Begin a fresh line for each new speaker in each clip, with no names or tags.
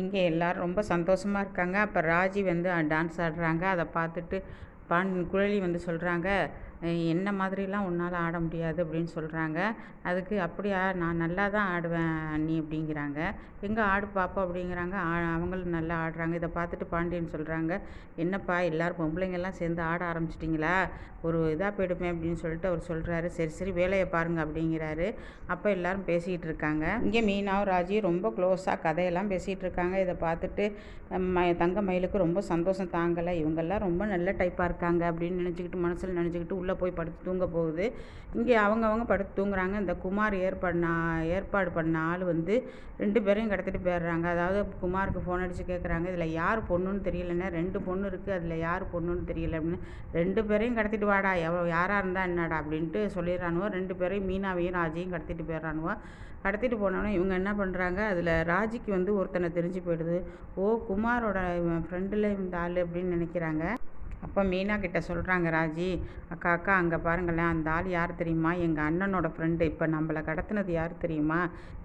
இங்கே எல்லோரும் ரொம்ப சந்தோஷமாக இருக்காங்க. அப்போ ராஜி வந்து டான்ஸ் ஆடுறாங்க. அதை பார்த்துட்டு பான் குழலி வந்து சொல்கிறாங்க என்ன மாதிரிலாம் உன்னால் ஆட முடியாது அப்படின்னு சொல்கிறாங்க அதுக்கு அப்படியா நான் நல்லா தான் ஆடுவேன் அண்ணி அப்படிங்கிறாங்க. எங்கே ஆடு பாப்பா அப்படிங்கிறாங்க. ஆ அவங்களும் நல்லா ஆடுறாங்க. இதை பார்த்துட்டு பாண்டியன் சொல்கிறாங்க என்னப்பா எல்லோரும் பொம்பளைங்கெல்லாம் சேர்ந்து ஆட ஆரம்பிச்சிட்டிங்களா? ஒரு இதாக போயிடுமே அப்படின்னு சொல்லிட்டு அவர் சொல்கிறாரு சரி சரி வேலையை பாருங்க அப்படிங்கிறாரு. அப்போ எல்லோரும் பேசிகிட்டு இருக்காங்க. இங்கே மீனாவும் ராஜி ரொம்ப க்ளோஸாக கதையெல்லாம் பேசிகிட்டு இருக்காங்க. இதை பார்த்துட்டு ம தங்க மயிலுக்கு ரொம்ப சந்தோஷம் தாங்கலை. இவங்கெல்லாம் ரொம்ப நல்ல டைப்பாக இருக்காங்க அப்படின்னு நினச்சிக்கிட்டு மனசில் நினச்சிக்கிட்டு உள்ளே போய் படுத்து தூங்க போகுது. இங்கே அவங்கவங்க படுத்து தூங்குறாங்க. இந்த குமார் ஏற்பாடு ஏற்பாடு பண்ண ஆள் வந்து ரெண்டு பேரையும் கடத்திட்டு போயிடுறாங்க. அதாவது குமாருக்கு ஃபோன் அடித்து கேட்குறாங்க இதில் யார் பொண்ணுன்னு தெரியலன்னா ரெண்டு பொண்ணு இருக்குது அதில் யார் பொண்ணுன்னு தெரியல அப்படின்னு. ரெண்டு பேரையும் கடத்திட்டு வாடா. எவ்வளோ யாராக இருந்தால் என்னடா அப்படின்ட்டு சொல்லிடுறானுவோ. ரெண்டு பேரையும் மீனாவையும் ராஜையும் கடத்திட்டு போயிடுறானுவோ. கடத்திட்டு போனோன்னே இவங்க என்ன பண்ணுறாங்க அதில் ராஜிக்கு வந்து ஒருத்தனை தெரிஞ்சு போயிடுது. ஓ குமாரோட ஃப்ரெண்டில் இந்த ஆள் அப்படின்னு நினைக்கிறாங்க. அப்போ மீனா கிட்ட சொல்கிறாங்க ராஜி அக்கா அக்கா அங்கே பாருங்களேன் அந்த ஆள் யார் தெரியுமா? எங்கள் அண்ணனோட ஃப்ரெண்டு இப்போ நம்மளை கடத்தினது யார் தெரியுமா?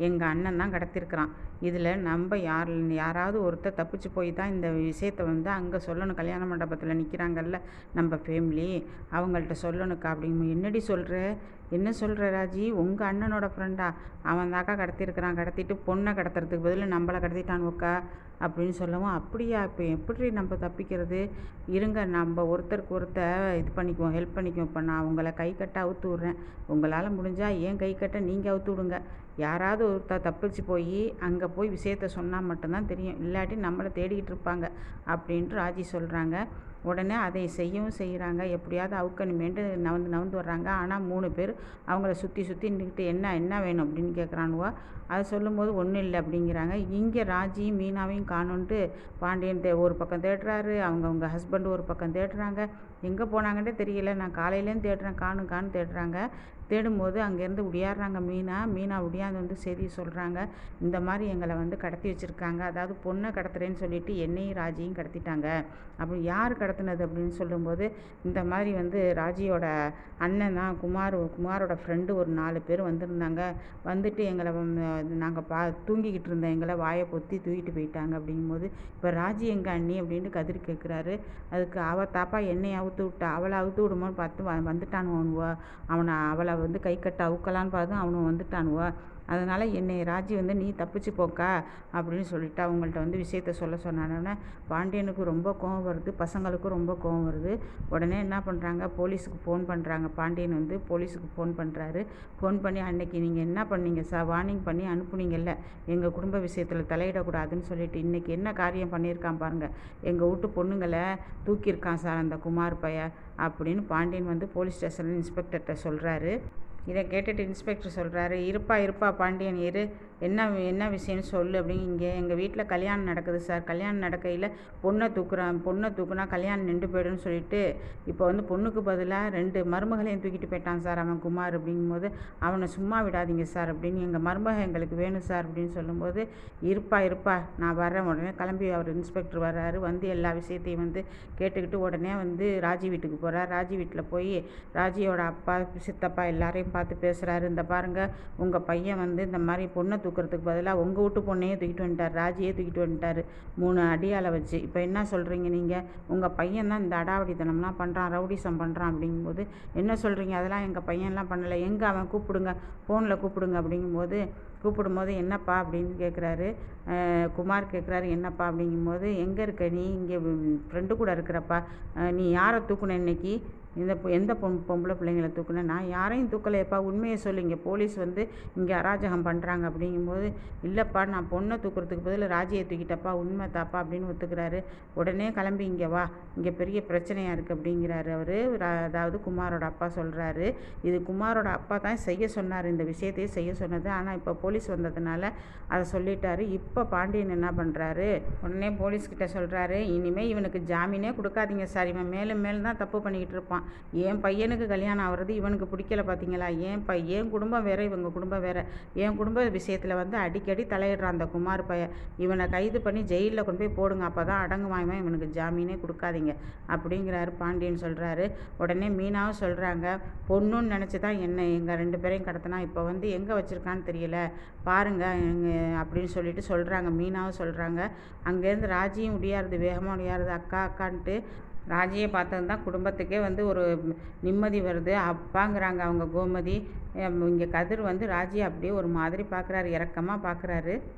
எங்கள் அண்ணன் தான் கடத்திருக்கிறான். இதில் நம்ம யார் யாராவது ஒருத்தர் தப்பிச்சு போய் தான் இந்த விஷயத்த வந்து அங்கே சொல்லணும். கல்யாண மண்டபத்தில் நிற்கிறாங்கல்ல நம்ம ஃபேமிலி அவங்கள்ட்ட சொல்லணுக்கா? அப்படிங்க என்னடி சொல்கிற என்ன சொல்கிற ராஜி? உங்கள் அண்ணனோட ஃப்ரெண்டா அவன் தாக்கா கடத்திருக்கிறான். கடத்திட்டு பொண்ணை கடத்துறதுக்கு பதில் நம்மளை கடத்திட்டான் உக்கா அப்படின்னு சொல்லவும் அப்படியா? இப்போ எப்படி நம்ம தப்பிக்கிறது? இருங்க நம்ம ஒருத்தருக்கு ஒருத்தர் இது பண்ணிக்குவோம் ஹெல்ப் பண்ணிக்குவோம். இப்போ நான் உங்களை கை கட்ட அவுத்து விட்றேன். உங்களால் முடிஞ்சால் ஏன் கை கட்ட நீங்கள் அவுத்து விடுங்க. யாராவது ஒருத்தர் தப்பிச்சு போய் அங்கே போய் விஷயத்த சொன்னால் மட்டும்தான் தெரியும். இல்லாட்டி நம்மளை தேடிக்கிட்டு இருப்பாங்க அப்படின்ட்டு ராஜி சொல்கிறாங்க உடனே அதை செய்யவும் செய்கிறாங்க எப்படியாவது அவுக்கணுமேன்ட்டு நவந்து நவந்து வர்றாங்க. ஆனால் மூணு பேர் அவங்கள சுற்றி சுற்றி நின்றுக்கிட்டு என்ன என்ன வேணும் அப்படின்னு கேட்குறானுவோ அதை சொல்லும்போது ஒன்றும் இல்லை அப்படிங்கிறாங்க. இங்கே ராஜியும் மீனாவையும் காணுன்ட்டு பாண்டியன் தே ஒரு பக்கம் தேடுறாரு. அவங்கவுங்க ஹஸ்பண்ட் ஒரு பக்கம் தேடுறாங்க. எங்கே போனாங்கன்னே தெரியல. நான் காலையிலேருந்து தேடுறேன். காணும் காணும் தேடுறாங்க. தேடும்போது அங்கேருந்து உடையாடுறாங்க மீனா. மீனா உடையாந்து வந்து செய்தி சொல்கிறாங்க இந்த மாதிரி எங்களை வந்து கடத்தி வச்சுருக்காங்க. அதாவது பொண்ணை கடத்துறேன்னு சொல்லிட்டு என்னையும் ராஜியும் கடத்திட்டாங்க. அப்படி யார் கடத்தினது அப்படின்னு சொல்லும்போது இந்த மாதிரி வந்து ராஜியோட அண்ணன் தான் குமார் குமாரோட ஃப்ரெண்டு ஒரு நாலு பேர் வந்திருந்தாங்க. வந்துட்டு எங்களை நாங்கள் பா தூங்கிக்கிட்டு இருந்தோம் எங்களை வாயை பொத்தி தூக்கிட்டு போயிட்டாங்க அப்படிங்கும்போது இப்போ ராஜி எங்கள் அண்ணி? அப்படின்ட்டு கதிர் கேட்குறாரு அதுக்கு அவள் தாப்பா என்னை அவுத்து விட்டா அவளை அவுத்து விடுமோன்னு பார்த்து வ வந்துட்டானுவோ அவனை அவளை வந்து கை கட்ட அவுக்கலான்னு பார்த்து அவனும் வந்துட்டானுவா. அதனால் என்னை ராஜி வந்து நீ தப்பிச்சு போக்கா அப்படின்னு சொல்லிட்டு அவங்கள்ட்ட வந்து விஷயத்த சொல்ல சொன்னானோடனே பாண்டியனுக்கு ரொம்ப கோவம் வருது பசங்களுக்கும் ரொம்ப கோவம் வருது. உடனே என்ன பண்ணுறாங்க போலீஸுக்கு ஃபோன் பண்ணுறாங்க பாண்டியன் வந்து போலீஸுக்கு ஃபோன் பண்ணுறாரு ஃபோன் பண்ணி அன்னைக்கு நீங்கள் என்ன பண்ணீங்க சார் வார்னிங் பண்ணி அனுப்புனீங்கல்ல. எங்கள் குடும்ப விஷயத்தில் தலையிடக்கூடாதுன்னு சொல்லிட்டு இன்றைக்கி என்ன காரியம் பண்ணியிருக்கான் பாருங்கள் எங்கள் வீட்டு பொண்ணுங்களை தூக்கியிருக்கான் சார் அந்த குமார் பைய அப்படின்னு பாண்டியன் வந்து போலீஸ் ஸ்டேஷனில் இன்ஸ்பெக்டர்கிட்ட சொல்கிறாரு இதை கேட்டுட்டு இன்ஸ்பெக்டர் சொல்கிறாரு இருப்பா இருப்பா பாண்டியன் இரு. என்ன என்ன விஷயம்னு சொல்லு அப்படின்னு இங்கே எங்கள் வீட்டில் கல்யாணம் நடக்குது சார். கல்யாணம் நடக்கையில் பொண்ணை தூக்குறான் பொண்ணை தூக்குனா கல்யாணம் நின்று போயிடும்னு சொல்லிட்டு இப்போ வந்து பொண்ணுக்கு பதிலாக ரெண்டு மருமகளையும் தூக்கிட்டு போயிட்டான் சார் அவன் குமார் அப்படிங்கும்போது அவனை சும்மா விடாதீங்க சார் அப்படின்னு எங்கள் மருமக எங்களுக்கு வேணும் சார் அப்படின்னு சொல்லும்போது இருப்பா இருப்பா நான் வரேன் உடனே கிளம்பி அவர் இன்ஸ்பெக்டர் வர்றாரு. வந்து எல்லா விஷயத்தையும் வந்து கேட்டுக்கிட்டு உடனே வந்து ராஜி வீட்டுக்கு போகிறார் ராஜி வீட்டில் போய் ராஜியோட அப்பா சித்தப்பா எல்லாரையும் பார்த்து பேசுகிறாரு இந்த பாருங்கள் உங்கள் பையன் வந்து இந்த மாதிரி பொண்ணை தூக்குறதுக்கு பதிலாக உங்கள் வீட்டு பொண்ணையே தூக்கிட்டு வந்துட்டார் ராஜியே தூக்கிட்டு வந்துட்டார். மூணு அடியால் வச்சு. இப்போ என்ன சொல்கிறீங்க நீங்கள் உங்கள் பையன் தான் இந்த அடாவடித்தனம்லாம் பண்ணுறான் ரவுடிசம் பண்ணுறான் அப்படிங்கும்போது என்ன சொல்கிறீங்க அதெல்லாம் எங்கள் பையன்லாம் பண்ணலை. எங்கே அவன் கூப்பிடுங்க ஃபோனில் கூப்பிடுங்க அப்படிங்கும்போது கூப்பிடும்போது என்னப்பா அப்படின்னு கேட்குறாரு குமார் கேட்குறாரு என்னப்பா அப்படிங்கும்போது எங்கே இருக்க நீ? இங்கே ஃப்ரெண்டு கூட இருக்கிறப்பா. நீ யாரை தூக்குன இன்னைக்கு? இந்த எந்த பொம் பொம்பளை பிள்ளைங்களை தூக்குன நான் யாரையும் தூக்கலையப்பா உண்மையை சொல்லி இங்கே போலீஸ் வந்து இங்கே அராஜகம் பண்ணுறாங்க அப்படிங்கும்போது இல்லைப்பா நான் பொண்ணை தூக்குறதுக்கு பதில் ராஜியை தூக்கிட்டப்பா உண்மை தாப்பா அப்படின்னு ஒத்துக்கிறாரு. உடனே கிளம்பி இங்கே வா இங்கே பெரிய பிரச்சனையாக இருக்குது அப்படிங்கிறாரு அவர். அதாவது குமாரோட அப்பா சொல்கிறாரு இது குமாரோட அப்பா தான் செய்ய சொன்னார் இந்த விஷயத்தையே செய்ய சொன்னது. ஆனால் இப்போ போலீஸ் வந்ததுனால அதை சொல்லிட்டாரு. இப்போ பாண்டியன் என்ன பண்ணுறாரு உடனே போலீஸ்கிட்ட சொல்கிறாரு இனிமேல் இவனுக்கு ஜாமீனே கொடுக்காதீங்க சார். இவன் மேலும் மேலும் தான் தப்பு பண்ணிக்கிட்டு இருப்பான். ஆமாம் என் பையனுக்கு கல்யாணம் ஆகிறது இவனுக்கு பிடிக்கல பார்த்தீங்களா என் பை என் குடும்பம் வேறு இவங்க குடும்பம் வேறு. என் குடும்ப விஷயத்தில் வந்து அடிக்கடி தலையிடுறான் அந்த குமார் பையன் இவனை கைது பண்ணி ஜெயிலில் கொண்டு போய் போடுங்க. அப்போ தான் அடங்குவாய்மா இவனுக்கு ஜாமீனே கொடுக்காதீங்க. அப்படிங்கிறாரு பாண்டியன் சொல்கிறாரு உடனே மீனாவும் சொல்கிறாங்க பொண்ணுன்னு நினச்சி தான் என்ன எங்கள் ரெண்டு பேரையும் கடத்தினா இப்போ வந்து எங்கே வச்சுருக்கான்னு தெரியல. பாருங்க அப்படின்னு சொல்லிட்டு சொல்கிறாங்க மீனாவும் சொல்கிறாங்க அங்கேருந்து ராஜியும் முடியாது வேகமாக முடியாது அக்கா அக்கான்ட்டு ராஜியை பார்த்தது தான் குடும்பத்துக்கே வந்து ஒரு நிம்மதி வருது. அப்பாங்கிறாங்க அவங்க கோமதி. இங்கே கதிர் வந்து ராஜியை அப்படியே ஒரு மாதிரி பார்க்குறாரு இறக்கமாக பார்க்குறாரு.